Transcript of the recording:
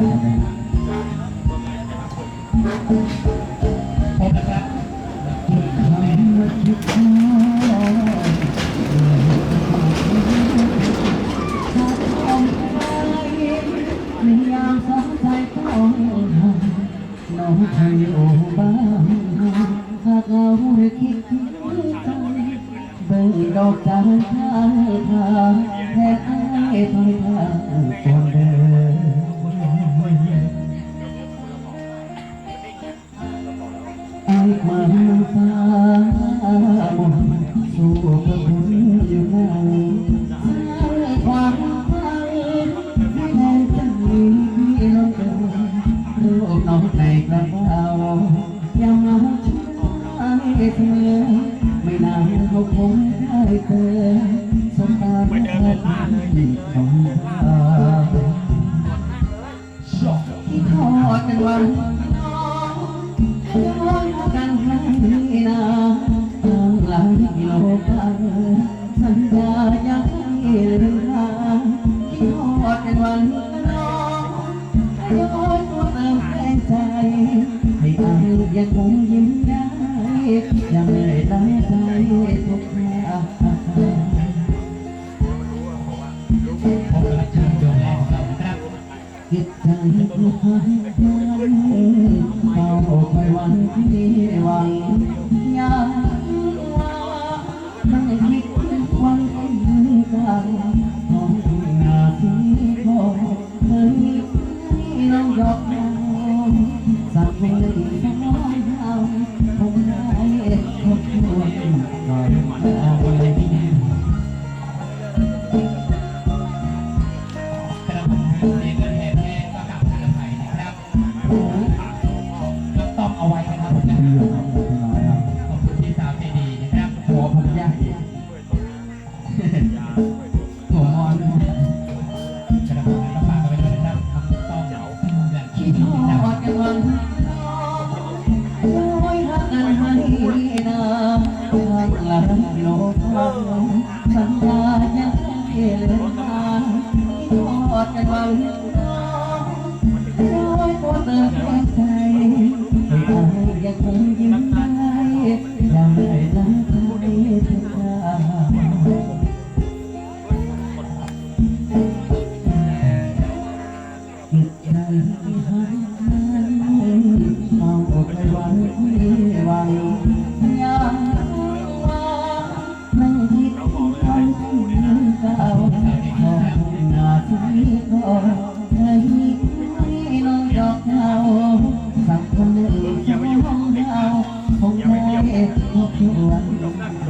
ไม่อยากสนใจต้องน้องให้โอ้บ้า ไอ้ความฟ้ามนสู่พระคุณอยู่ไหนสร้างความฝันให้แทนใจที่ลงเดินรูปน้องในกระเป๋ายังเอาช่วยเสมอไม่นานเขาคงได้เจอสบตาไม่เดินหน้าเลยของเราที่ทอดกันวัน ลังกิโลกันสัญญาอยากให้ลืมทางที่ทอดกันวันน้องย้อนตัวเติมแรงใจ ให้อายยังคงยิ้มได้ยังไม่ได้ใจทุกคราพบกับชื่นดวงแรกของเรานะครับคิดใจทุกให้มันเฝ้าคอยวันที่วัง หัวผมใหญ่หัวมอนกระผมนั้นก็ฝากกันไว้ด้วยนะครับต้องแบบที่ที่อนะครับดกันวันน้อยรักกันให้นาทางหลังโลกสัญญายังให้เลือนทางที่ทอดกันวันน้อยตัวเติมแรงใจให้อายยังคงยิ้ม จิตใจที่หายมันเอาออกไปวันที่หวังอยากว่าไม่คิดถึงคนที่เก่าขอหน้าที่ขอให้ไม่น้องดอกเทาสักคนหนึ่งของเราคงได้พบกัน